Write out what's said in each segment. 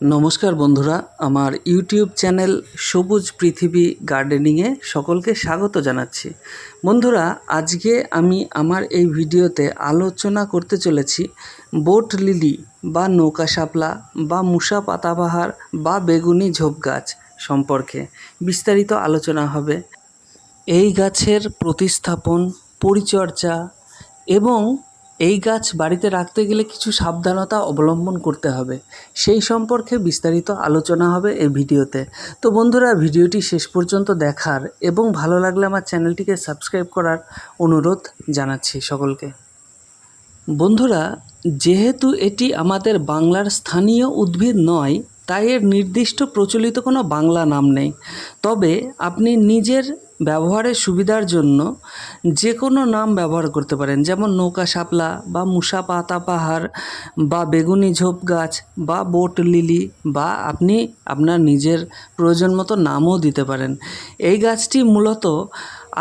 নমস্কার বন্ধুরা, আমার ইউটিউব চ্যানেল সবুজ পৃথিবী গার্ডেনিংয়ে সকলকে স্বাগত জানাচ্ছি। বন্ধুরা, আজকে আমি আমার এই ভিডিওতে আলোচনা করতে চলেছি বোট লিলি বা নৌকা শাপলা বা মুসা পাতাবাহার বা বেগুনি ঝোপ গাছ সম্পর্কে বিস্তারিত আলোচনা হবে। এই গাছের প্রতিস্থাপন, পরিচর্যা এবং এই গাছ বাড়িতে রাখতে গেলে কিছু সাবধানতা অবলম্বন করতে হবে। সেই সম্পর্কে বিস্তারিত আলোচনা হবে এই ভিডিওতে। তো বন্ধুরা, ভিডিওটি শেষ পর্যন্ত দেখার এবং ভালো লাগলে আমার চ্যানেলটিকে সাবস্ক্রাইব করার অনুরোধ জানাচ্ছি সকলকে। বন্ধুরা, যেহেতু এটি আমাদের বাংলার স্থানীয় উদ্ভিদ নয় তাই এর নির্দিষ্ট প্রচলিত কোনো বাংলা নাম নেই। তবে আপনি নিজের ব্যবহারের সুবিধার জন্য যে কোনো নাম ব্যবহার করতে পারেন। যেমন নৌকা শাপলা বা মুসা পাতা পাহাড় বা বেগুনি ঝোপ গাছ বা বোট লিলি বা আপনি আপনার নিজের প্রয়োজন মতো নামও দিতে পারেন। এই গাছটি মূলত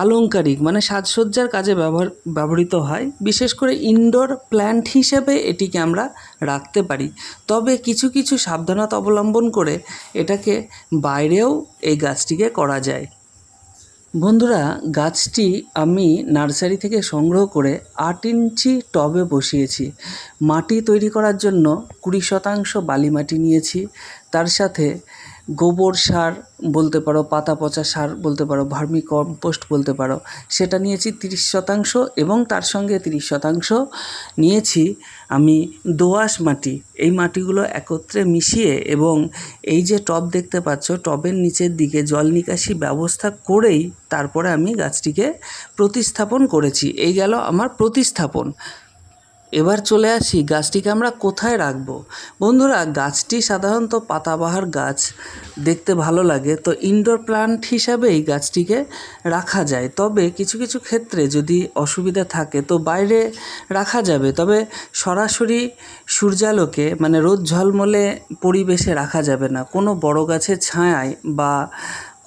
আলংকারিক মানে সাজসজ্জার কাজে ব্যবহার, ব্যবহৃত হয়। বিশেষ করে ইনডোর প্ল্যান্ট হিসেবে এটিকে আমরা রাখতে পারি। তবে কিছু কিছু সাবধানতা অবলম্বন করে এটাকে বাইরেও এই গাছটিকে করা যায়। বন্ধুরা, গাছটি আমি নার্সারি থেকে সংগ্রহ করে আট ইঞ্চি টবে বসিয়েছি। মাটি তৈরি করার জন্য কুড়ি শতাংশ বালি মাটি নিয়েছি। তার সাথে গোবর সার বলতে পারো, পাতা পচা সার বলতে পারো ভার্মি কম্পোস্ট বলতে পারো, সেটা নিয়েছি তিরিশ শতাংশ এবং তার সঙ্গে তিরিশ শতাংশ নিয়েছি আমি দোআঁশ মাটি। এই মাটিগুলো একত্রে মিশিয়ে এবং এই যে টব দেখতে পাচ্ছ, টবের নিচের দিকে জল নিকাশি ব্যবস্থা করেই তারপরে আমি গাছটিকে প্রতিস্থাপন করেছি। এই গেল আমার প্রতিস্থাপন। এবার চলে আসি গাছটিকে আমরা কোথায় রাখব? বন্ধুরা, গাছটি সাধারণত পাতাবাহার গাছ, দেখতে ভালো লাগে। তো ইনডোর প্লান্ট হিসাবেই গাছটিকে রাখা যায়। তবে কিছু কিছু ক্ষেত্রে যদি অসুবিধা থাকে, তো বাইরে রাখা যাবে। তবে সরাসরি সূর্যালোকে মানে রোদ ঝলমলে পরিবেশে রাখা যাবে না। কোনো বড় গাছের ছায়ায় বা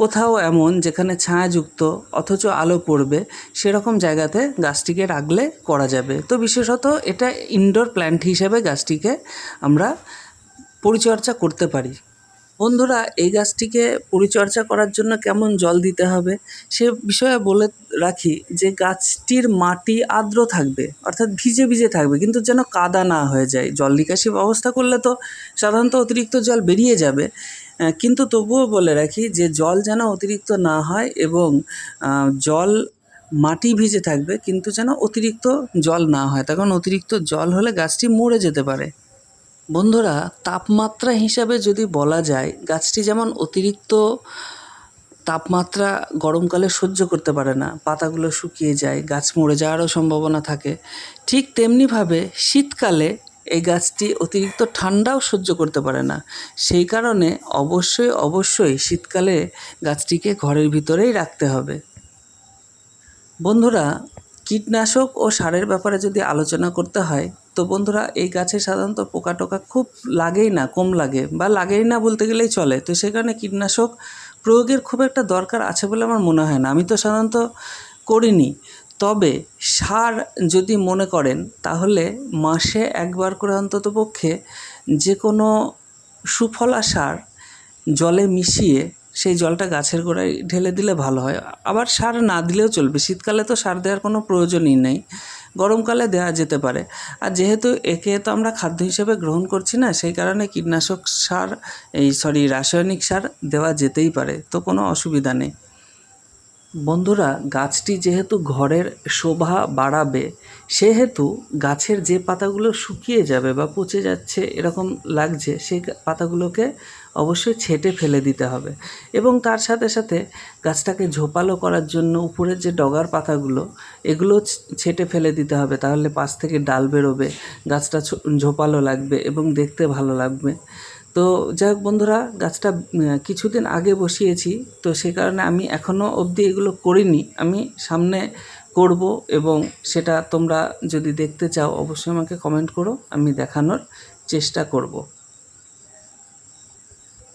কোথাও এমন যেখানে ছায়াযুক্ত অথচ আলো পড়বে, সেরকম জায়গাতে গাছটিকে রাখলে করা যাবে। তো বিশেষত এটা ইনডোর প্ল্যান্ট হিসেবে গাছটিকে আমরা পরিচর্যা করতে পারি। বন্ধুরা, এই গাছটিকে পরিচর্যা করার জন্য কেমন জল দিতে হবে, সে বিষয়ে বলে রাখি যে গাছটির মাটি আর্দ্র থাকবে, অর্থাৎ ভিজে ভিজে থাকবে, কিন্তু যেন কাদা না হয়ে যায়। জল নিকাশি ব্যবস্থা করলে তো সাধারণত অতিরিক্ত জল বেরিয়ে যাবে। কিন্তু তবুও বলে রাখি যে জল যেন অতিরিক্ত না হয় এবং জল মাটি ভিজে থাকবে কিন্তু যেন অতিরিক্ত জল না হয়। তখন অতিরিক্ত জল হলে গাছটি মরে যেতে পারে। বন্ধুরা, তাপমাত্রা হিসাবে যদি বলা যায়, গাছটি যেমন অতিরিক্ত তাপমাত্রা গরমকালে সহ্য করতে পারে না, পাতাগুলো শুকিয়ে যায়, গাছ মরে যাওয়ারও সম্ভাবনা থাকে, ঠিক তেমনিভাবে শীতকালে এই গাছটি অতিরিক্ত ঠান্ডাও সহ্য করতে পারে না। সেই কারণে অবশ্যই অবশ্যই শীতকালে গাছটিকে ঘরের ভিতরেই রাখতে হবে। বন্ধুরা, কীটনাশক ও সারের ব্যাপারে যদি আলোচনা করতে হয়, তো বন্ধুরা, এই গাছে সাধারণত পোকা টোকা খুব লাগেই না, কম লাগে বা লাগেই না বলতে গেলেই চলে। তো সেই কারণে কীটনাশক প্রয়োগের খুব একটা দরকার আছে বলে আমার মনে হয় না। আমি তো সাধারণত করিনি। তবে সার যদি মনে করেন, তাহলে মাসে একবার করে অন্তত পক্ষে যে কোনো সুফলা সার জলে মিশিয়ে সেই জলটা গাছের গোড়ায় ঢেলে দিলে ভালো হয়। আবার সার না দিলেও চলবে। শীতকালে তো সার দেওয়ার কোনো প্রয়োজনই নেই। গরমকালে দেওয়া যেতে পারে। আর যেহেতু একে তো আমরা খাদ্য হিসেবে গ্রহণ করছি না, সেই কারণে কীটনাশক সার, এই সরি, রাসায়নিক সার দেওয়া যেতেই পারে। তো কোনো অসুবিধা নেই। বন্ধুরা, গাছটি যেহেতু ঘরের শোভা বাড়াবে, সেহেতু গাছের যে পাতাগুলো শুকিয়ে যাবে বা পচে যাচ্ছে এরকম লাগছে, সেই পাতাগুলোকে অবশ্যই ছেটে ফেলে দিতে হবে। এবং তার সাথে সাথে গাছটাকে ঝোপালো করার জন্য উপরের যে ডগার পাতাগুলো, এগুলো ছেটে ফেলে দিতে হবে, তাহলে পাশ থেকে ডাল বেরোবে, গাছটা ঝোপালো লাগবে এবং দেখতে ভালো লাগবে। তো যাই হোক বন্ধুরা, গাছটা কিছুদিন আগে বসিয়েছি, তো সে কারণে আমি এখনও অবধি এগুলো করিনি। আমি সামনে করব এবং সেটা তোমরা যদি দেখতে চাও, অবশ্যই আমাকে কমেন্ট করো, আমি দেখানোর চেষ্টা করব।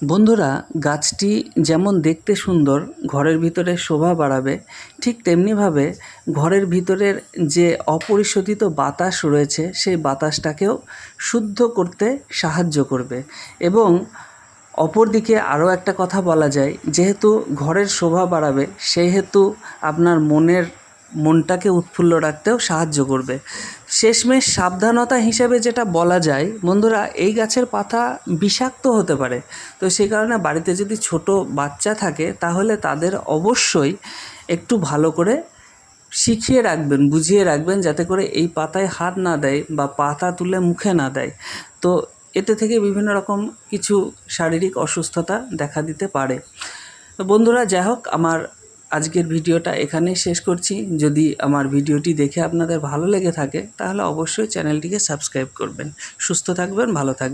বন্ধুরা, গাছটি যেমন দেখতে সুন্দর, ঘরের ভিতরে শোভা বাড়াবে, ঠিক তেমনিভাবে ঘরের ভিতরের যে অপরিশোধিত বাতাস রয়েছে, সেই বাতাসটাকেও শুদ্ধ করতে সাহায্য করবে। এবং অপরদিকে আরও একটা কথা বলা যায়, যেহেতু ঘরের শোভা বাড়াবে, সেহেতু আপনার মনের মনটাকে উৎফুল্ল রাখতেও সাহায্য করবে। শেষমেশ সাবধানতা হিসেবে যেটা বলা যায়, বন্ধুরা, এই গাছের পাতা বিষাক্ত হতে পারে। তো সেই কারণে বাড়িতে যদি ছোট বাচ্চা থাকে, তাহলে তাদের অবশ্যই একটু ভালো করে শিখিয়ে রাখবেন, বুঝিয়ে রাখবেন, যাতে করে এই পাতায় হাত না দেয় বা পাতা তুলে মুখে না দেয়। তো এতে থেকে বিভিন্ন রকম কিছু শারীরিক অসুস্থতা দেখা দিতে পারে। বন্ধুরা, যাই হোক, আমার আজকের ভিডিওটা এখানেই শেষ করছি। যদি আমার ভিডিওটি দেখে আপনাদের ভালো লেগে থাকে, তাহলে অবশ্যই চ্যানেলটিকে সাবস্ক্রাইব করবেন। সুস্থ থাকবেন, ভালো থাকবেন।